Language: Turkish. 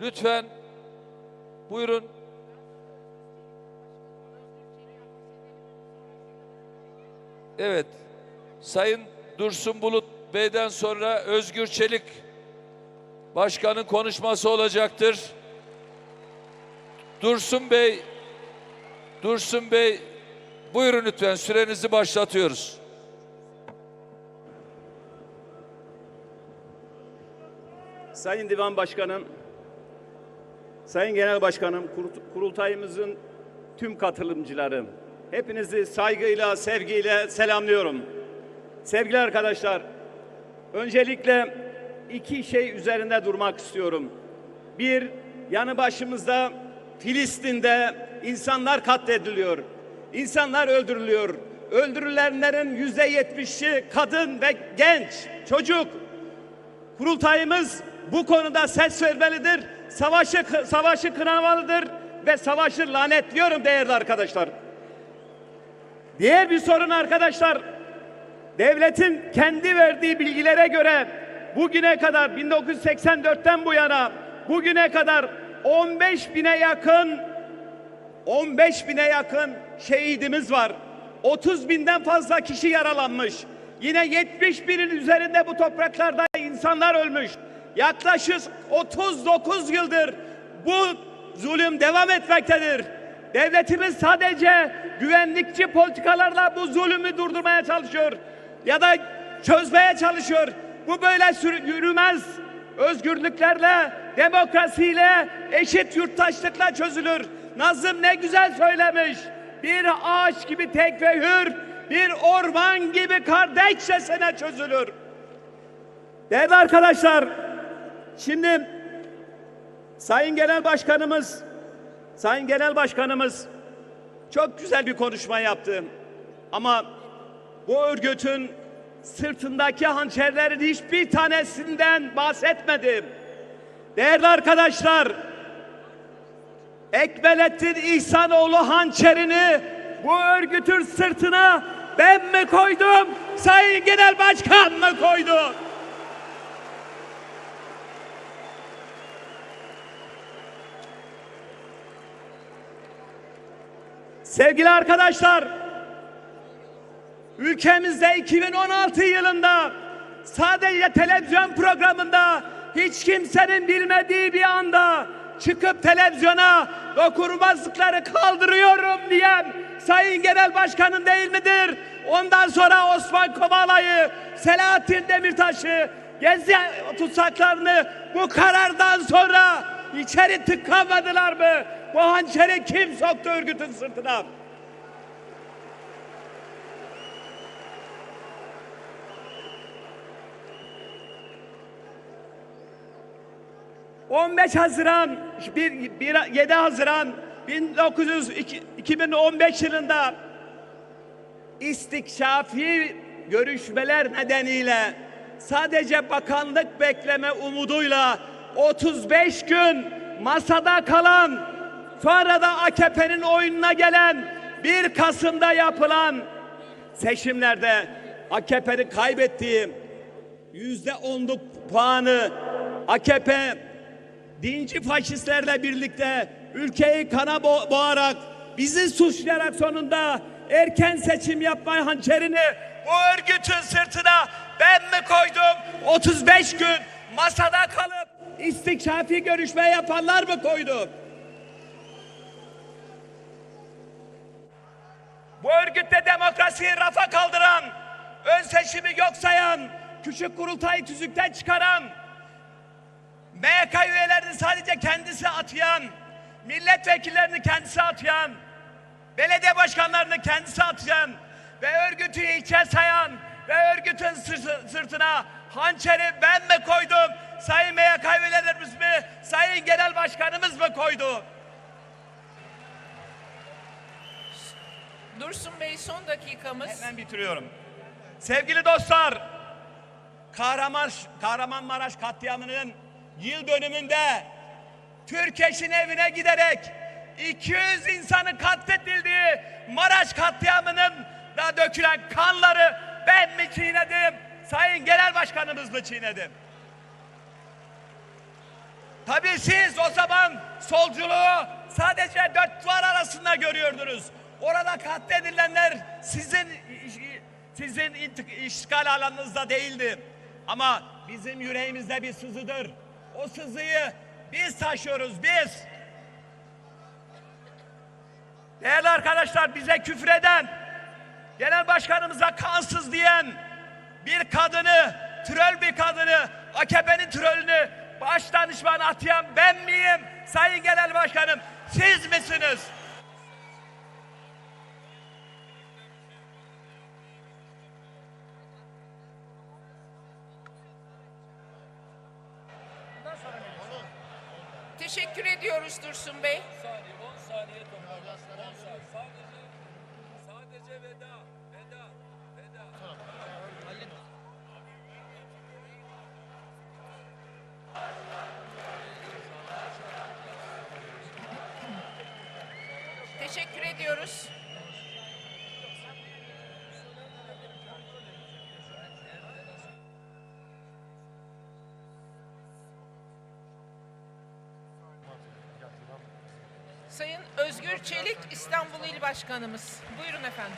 Lütfen buyurun. Evet. Sayın Dursun Bulut Bey'den sonra Özgür Çelik Başkanın konuşması olacaktır. Dursun Bey Dursun Bey buyurun lütfen sürenizi başlatıyoruz. Sayın Divan Başkanım, Sayın Genel Başkanım, kurul- kurultayımızın tüm katılımcıları, hepinizi saygıyla, sevgiyle selamlıyorum. Sevgili arkadaşlar, öncelikle iki şey üzerinde durmak istiyorum. Bir, yanı başımızda Filistin'de insanlar katlediliyor. İnsanlar öldürülüyor. Öldürülenlerin yüzde yetmişi kadın ve genç, çocuk. Kurultayımız bu konuda ses vermelidir. Savaşı savaşı kınamalıdır ve savaşı lanetliyorum değerli arkadaşlar. Diğer bir sorun arkadaşlar. Devletin kendi verdiği bilgilere göre bugüne kadar 1984'ten bu yana bugüne kadar 15 bine yakın 15 bine yakın şehidimiz var. 30 binden fazla kişi yaralanmış. Yine 70 binin üzerinde bu topraklarda insanlar ölmüş. Yaklaşık 39 yıldır bu zulüm devam etmektedir. Devletimiz sadece güvenlikçi politikalarla bu zulümü durdurmaya çalışıyor ya da çözmeye çalışıyor. Bu böyle yürümez. Özgürlüklerle, demokrasiyle, eşit yurttaşlıkla çözülür. Nazım ne güzel söylemiş. Bir ağaç gibi tek ve hür, bir orman gibi kardeşçesine çözülür. Değerli arkadaşlar, şimdi Sayın Genel Başkanımız, Sayın Genel Başkanımız çok güzel bir konuşma yaptı. Ama bu örgütün sırtındaki hançerlerin hiçbir tanesinden bahsetmedi. Değerli arkadaşlar, Ekmelettin İhsanoğlu hançerini bu örgütün sırtına ben mi koydum, Sayın Genel Başkan mı koydu? Sevgili arkadaşlar, ülkemizde 2016 yılında sadece televizyon programında hiç kimsenin bilmediği bir anda çıkıp televizyona dokunulmazlıkları kaldırıyorum diyen Sayın Genel Başkanın değil midir? Ondan sonra Osman Kovalay'ı, Selahattin Demirtaş'ı, Gezi tutsaklarını bu karardan sonra içeri tıkamadılar mı? Bu hançeri kim soktu örgütün sırtına? ...15 Haziran, bir, bir, 7 Haziran 1900, 2015 yılında... ...istikşafi görüşmeler nedeniyle... ...sadece bakanlık bekleme umuduyla... ...35 gün masada kalan... ...sonra da AKP'nin oyununa gelen... ...1 Kasım'da yapılan seçimlerde... AKP'nin kaybettiği yüzde onluk puanı AKP dinci faşistlerle birlikte ülkeyi kana bo- boğarak bizi suçlayarak sonunda erken seçim yapma hançerini bu örgütün sırtına ben mi koydum? 35 gün masada kalıp istikşafi görüşme yapanlar mı koydu? Bu örgütte demokrasiyi rafa kaldıran, ön seçimi yok sayan, küçük kurultayı tüzükten çıkaran, MYK üyelerini sadece kendisi atayan, milletvekillerini kendisi atayan, belediye başkanlarını kendisi atayan ve örgütü hiçe sayan ve örgütün sırtı- sırtına hançeri ben mi koydum, sayın MYK üyelerimiz mi, sayın genel başkanımız mı koydu? Dursun Bey son dakikamız. Hemen bitiriyorum. Sevgili dostlar, Kahraman Kahramanmaraş katliamının yıl dönümünde Türkeş'in evine giderek 200 insanın katledildiği Maraş katliamının da dökülen kanları ben mi çiğnedim? Sayın Genel Başkanımız mı çiğnedi? Tabii siz o zaman solculuğu sadece dört duvar arasında görüyordunuz. Orada katledilenler sizin sizin işgal alanınızda değildi. Ama bizim yüreğimizde bir sızıdır. O sızıyı biz taşıyoruz biz. Değerli arkadaşlar bize küfreden, genel başkanımıza kansız diyen bir kadını, tröl bir kadını, AKP'nin trölünü baş danışman atayan ben miyim? Sayın Genel Başkanım siz misiniz? Teşekkür ediyoruz Dursun Bey. saniye, 10 saniye toparlasın. 10 saniye. Sadece, sadece veda, veda, veda. Teşekkür ediyoruz. Sayın Özgür Çelik İstanbul İl Başkanımız. Buyurun efendim.